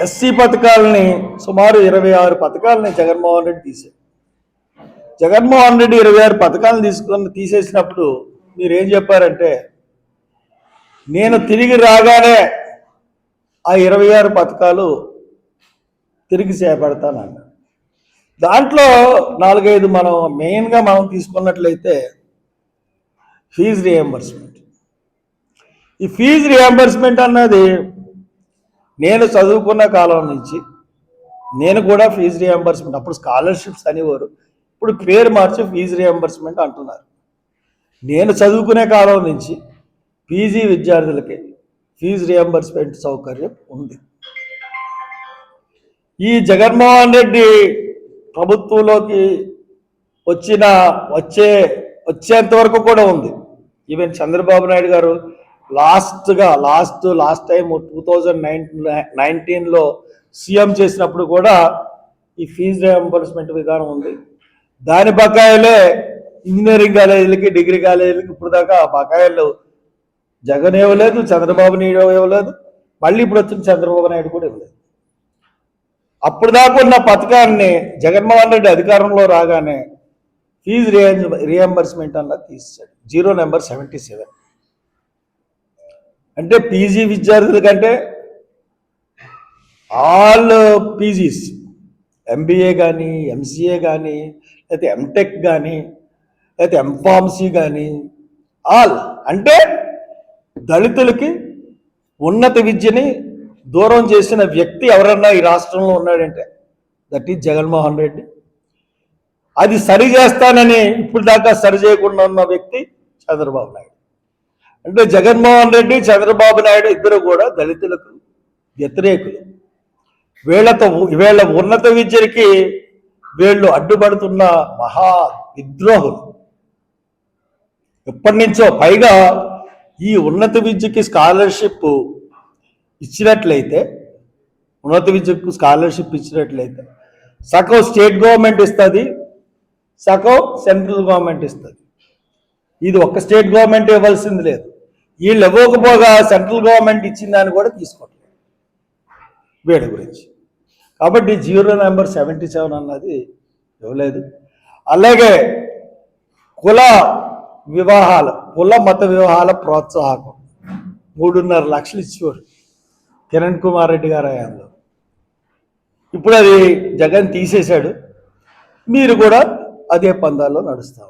SC పథకాలని సుమారు ఇరవై ఆరు పథకాలని జగన్మోహన్ రెడ్డి తీశారు జగన్మోహన్ రెడ్డి ఇరవై ఆరు పథకాలను తీసుకొని తీసేసినప్పుడు మీరేం చెప్పారంటే నేను తిరిగి రాగానే ఆ ఇరవై ఆరు పథకాలు తిరిగి చేపడతానన్నాడు దాంట్లో నాలుగైదు మనం మెయిన్గా మనం తీసుకున్నట్లయితే ఫీజు రియంబర్స్మెంట్. ఈ ఫీజు రియంబర్స్మెంట్ అన్నది నేను చదువుకున్న కాలం నుంచి నేను కూడా ఫీజు రియంబర్స్మెంట్ అప్పుడు స్కాలర్షిప్స్ అనేవారు. ఇప్పుడు పేరు మార్చి ఫీజు రియంబర్స్మెంట్ అంటున్నారు. నేను చదువుకునే కాలం నుంచి పీజీ విద్యార్థులకి ఫీజు రియంబర్స్మెంట్ సౌకర్యం ఉంది. ఈ జగన్మోహన్ రెడ్డి ప్రభుత్వంలోకి వచ్చిన వచ్చే వచ్చేంత వరకు కూడా ఉంది. ఈవెన్ చంద్రబాబు నాయుడు గారు లాస్ట్గా last last time two thousand nineteen నైన్టీన్లో సీఎం చేసినప్పుడు కూడా ఈ ఫీజు రియంబర్స్మెంట్ విధానం ఉంది. దాని బకాయిలే ఇంజనీరింగ్ కాలేజీలకి డిగ్రీ కాలేజీలకి ఇప్పుడు దాకా బకాయిలు జగన్ ఇవ్వలేదు చంద్రబాబు నాయుడు ఇవ్వలేదు మళ్ళీ ఇప్పుడు వచ్చిన చంద్రబాబు నాయుడు కూడా ఇవ్వలేదు. అప్పుడు దాకా ఉన్న పథకాన్ని జగన్మోహన్ రెడ్డి అధికారంలో రాగానే ఫీజు రియంబర్స్మెంట్ అన్నది తీసాడు జీరో నెంబర్ సెవెంటీ సెవెన్. అంటే పీజీ విద్యార్థుల కంటే ఆల్ పీజీస్ ఎంబీఏ కానీ ఎంసీఏ కానీ లేకపోతే ఎంటెక్ కానీ లేకపోతే ఎంఫార్మసీ కానీ ఆల్ అంటే దళితులకి ఉన్నత విద్యని దూరం చేసిన వ్యక్తి ఎవరన్నా ఈ రాష్ట్రంలో ఉన్నాడంటే దట్ ఈజ్ జగన్మోహన్ రెడ్డి. అది సరి చేస్తానని ఇప్పుడు దాకా సరి చేయకుండా ఉన్న వ్యక్తి చంద్రబాబు నాయుడు. అంటే జగన్మోహన్ రెడ్డి చంద్రబాబు నాయుడు ఇద్దరు కూడా దళితులకు వ్యతిరేకులు. వీళ్ళతో వీళ్ళ ఉన్నత విద్యకి వీళ్ళు అడ్డుపడుతున్న మహా విద్రోహులు. ఎప్పటి నుంచో పైగా ఈ ఉన్నత విద్యకి స్కాలర్షిప్ ఇచ్చినట్లయితే ఉన్నత విద్యకు స్కాలర్షిప్ ఇచ్చినట్లయితే సగం స్టేట్ గవర్నమెంట్ ఇస్తుంది సగం సెంట్రల్ గవర్నమెంట్ ఇస్తుంది. ఇది ఒక్క స్టేట్ గవర్నమెంట్ ఇవ్వాల్సింది లేదు. వీళ్ళు ఇవ్వకపోగా సెంట్రల్ గవర్నమెంట్ ఇచ్చిన దాన్ని కూడా తీసుకోవట్లేదు. వీడి గురించి. కాబట్టి జీరో నెంబర్ సెవెంటీ సెవెన్ అన్నది ఇవ్వలేదు. అలాగే కుల వివాహాలు కుల మత వివాహాల ప్రోత్సాహకం. మూడున్నర లక్షలు ఇచ్చేవారు కిరణ్ కుమార్ రెడ్డి గారు హయాంలో ఇప్పుడు అది జగన్ తీసేశాడు. మీరు కూడా అదే పందాల్లో నడుస్తా